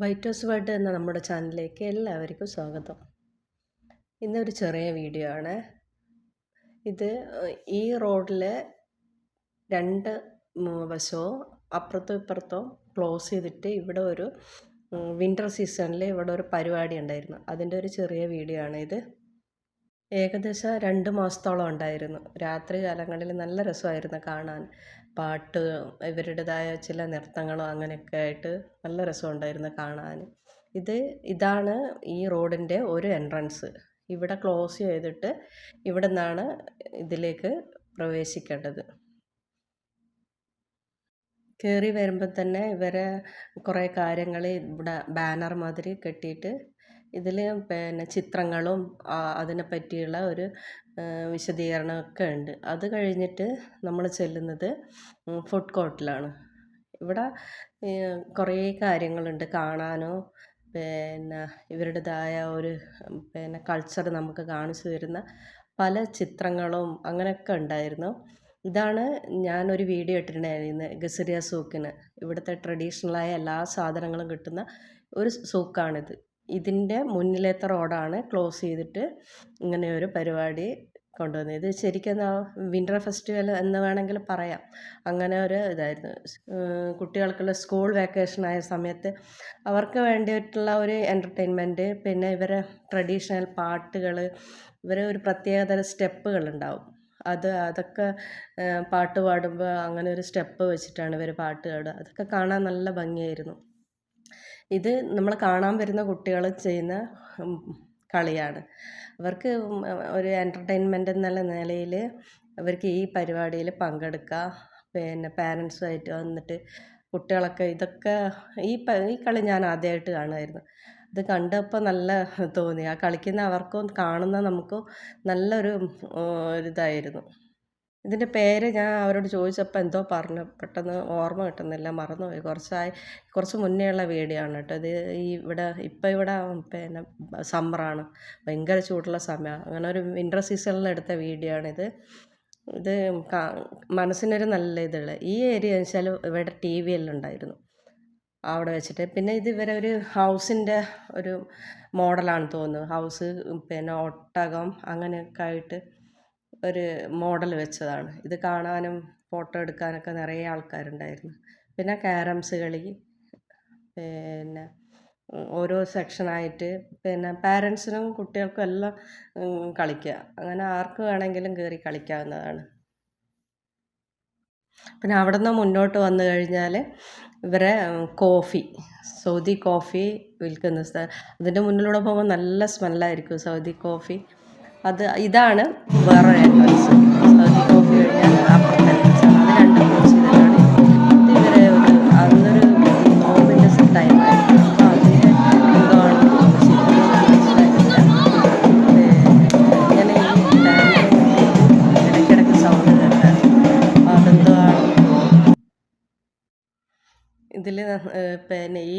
വൈറ്റോസ് word എന്ന നമ്മുടെ ചാനലിലേക്ക് എല്ലാവർക്കും സ്വാഗതം. ഇന്നൊരു ചെറിയ വീഡിയോ ആണ്. ഇത് ഈ റോഡിൽ രണ്ട് വശവും അപ്പുറത്തും ഇപ്പുറത്തും ക്ലോസ് ചെയ്തിട്ട് ഇവിടെ ഒരു വിന്റർ സീസണിൽ ഇവിടെ ഒരു പരിപാടി ഉണ്ടായിരുന്നു. അതിന്റെ ഒരു ചെറിയ വീഡിയോ ആണ് ഇത്. ഏകദേശം രണ്ട് മാസത്തോളം ഉണ്ടായിരുന്നു. രാത്രി കാലങ്ങളിൽ നല്ല രസമായിരുന്നു കാണാൻ. പാട്ട് ഇവരുടേതായ ചില നൃത്തങ്ങളും അങ്ങനെയൊക്കെ ആയിട്ട് നല്ല രസമുണ്ടായിരുന്നു കാണാൻ. ഇത് ഇതാണ് ഈ റോഡിന്റെ ഒരു എൻട്രൻസ്. ഇവിടെ ക്ലോസ് ചെയ്തിട്ട് ഇവിടെ നിന്നാണ് ഇതിലേക്ക് പ്രവേശിക്കേണ്ടത്. കയറി വരുമ്പോൾ തന്നെ ഇവരെ കുറേ കാര്യങ്ങൾ ഇവിടെ ബാനർ മാതിരി കെട്ടിയിട്ട് ഇതിൽ പിന്നെ ചിത്രങ്ങളും അതിനെ പറ്റിയുള്ള ഒരു വിശദീകരണമൊക്കെ ഉണ്ട്. അത് കഴിഞ്ഞിട്ട് നമ്മൾ ചെല്ലുന്നത് ഫുഡ് കോർട്ടിലാണ്. ഇവിടെ കുറേ കാര്യങ്ങളുണ്ട്. കാണാനോ പിന്നെ ഇവരുടേതായ ഒരു പിന്നെ കൾച്ചർ നമുക്ക് കാണിച്ചു തരുന്ന പല ചിത്രങ്ങളും അങ്ങനെയൊക്കെ ഉണ്ടായിരുന്നു. ഇതാണ് ഞാനൊരു വീഡിയോ ഇട്ടിട്ടുണ്ടായിരുന്നു ഗസരിയ സൂക്കിന്. ഇവിടുത്തെ ട്രഡീഷണലായ എല്ലാ സാധനങ്ങളും കിട്ടുന്ന ഒരു സൂക്കാണിത്. ഇതിന്റെ മുന്നിലത്തെ റോഡാണ് ക്ലോസ് ചെയ്തിട്ട് ഇങ്ങനെ ഒരു പരിപാടി കൊണ്ടുവന്നത്. ഇത് ശരിക്കും വിന്റർ ഫെസ്റ്റിവൽ എന്ന് വേണമെങ്കിൽ പറയാം. അങ്ങനെ ഒരു ഇതായിരുന്നു. കുട്ടികൾക്കുള്ള സ്കൂൾ വെക്കേഷൻ ആയ സമയത്ത് അവർക്ക് വേണ്ടിയിട്ടുള്ള ഒരു എന്റർടൈൻമെന്റ് പിന്നെ ഇവരെ ട്രഡീഷണൽ പാട്ടുകൾ ഇവരെ ഒരു പ്രത്യേകതര സ്റ്റെപ്പുകൾ ഉണ്ടാവും. അത് അതൊക്കെ പാട്ട് പാടുമ്പോൾ അങ്ങനെ ഒരു സ്റ്റെപ്പ് വെച്ചിട്ടാണ് ഇവർ പാട്ട് പാടുക. അതൊക്കെ കാണാൻ നല്ല ഭംഗിയായിരുന്നു. ഇത് നമ്മൾ കാണാൻ വരുന്ന കുട്ടികൾ ചെയ്യുന്ന കളിയാണ്. അവർക്ക് ഒരു എന്റർടൈൻമെന്റ് എന്നുള്ള നിലയിൽ അവർക്ക് ഈ പരിപാടിയിൽ പങ്കെടുക്കുക പിന്നെ പാരൻസുമായിട്ട് വന്നിട്ട് കുട്ടികളൊക്കെ ഇതൊക്കെ ഈ ഈ കളി ഞാൻ ആദ്യമായിട്ട് കാണുമായിരുന്നു. ഇത് കണ്ടപ്പോൾ നല്ല തോന്നി. ആ കളിക്കുന്ന അവർക്കും കാണുന്ന നമുക്കും നല്ലൊരു ഇതായിരുന്നു ഇതിന്റെ പേര് ഞാൻ അവരോട് ചോദിച്ചപ്പോൾ എന്തോ പറഞ്ഞു. പെട്ടെന്ന് ഓർമ്മ കിട്ടുന്നില്ല മറന്നുപോയി. കുറച്ചായി കുറച്ച് മുന്നേ ഉള്ള വീഡിയോ കേട്ടോ ഇത്. ഈ ഇവിടെ ഇപ്പം ഇവിടെ പിന്നെ സമ്മറാണ് ഭയങ്കര ചൂടുള്ള സമയമാണ് അങ്ങനെ ഒരു വിന്റർ സീസണിൽ എടുത്ത വീഡിയോ ആണിത് ഇത്. മനസ്സിനൊരു നല്ല ഇതുള്ള. ഈ ഏരിയ എന്ന് വെച്ചാൽ ഇവിടെ ടി വി എല്ലാം ഉണ്ടായിരുന്നു. അവിടെ വെച്ചിട്ട്. പിന്നെ ഇത് ഇവരെ ഒരു ഹൗസിന്റെ ഒരു മോഡലാണ് തോന്നുന്നത് ഹൗസ് പിന്നെ ഒട്ടകം അങ്ങനെയൊക്കെ ആയിട്ട് ഒരു മോഡൽ വെച്ചതാണ്. ഇത് കാണാനും ഫോട്ടോ എടുക്കാനൊക്കെ നിറയെ ആൾക്കാരുണ്ടായിരുന്നു. പിന്നെ ക്യാരംസ് കളി പിന്നെ ഓരോ സെക്ഷനായിട്ട് പിന്നെ പാരൻസിനും കുട്ടികൾക്കും എല്ലാം കളിക്കുക. അങ്ങനെ ആർക്ക് വേണമെങ്കിലും കയറി കളിക്കാവുന്നതാണ്. പിന്നെ അവിടെ നിന്ന് മുന്നോട്ട് വന്നു കഴിഞ്ഞാൽ ഇവരെ കോഫി സൗദി കോഫി വിൽക്കുന്ന സ്ഥലം അതിന്റെ മുന്നിലൂടെ പോകുമ്പോൾ നല്ല സ്മെല്ലായിരിക്കും സൗദി കോഫി അത് ഇതാണ് വേറൊരു എൻട്രൻസ് സൗദി കോഫി കഴിഞ്ഞാൽ ഇതിൽ പിന്നെ ഈ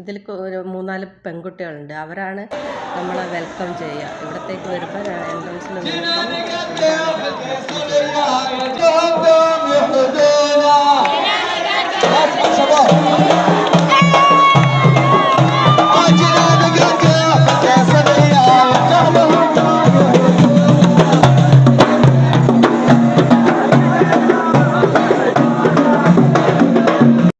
ഇതിൽ ഒരു മൂന്നാൽ പെൺകുട്ടികളുണ്ട്. അവരാണ് നമ്മളെ വെൽക്കം ചെയ്യുക. ഇവിടത്തേക്ക് വരുമ്പോൾ എൻട്രൻസിൽ നിന്ന്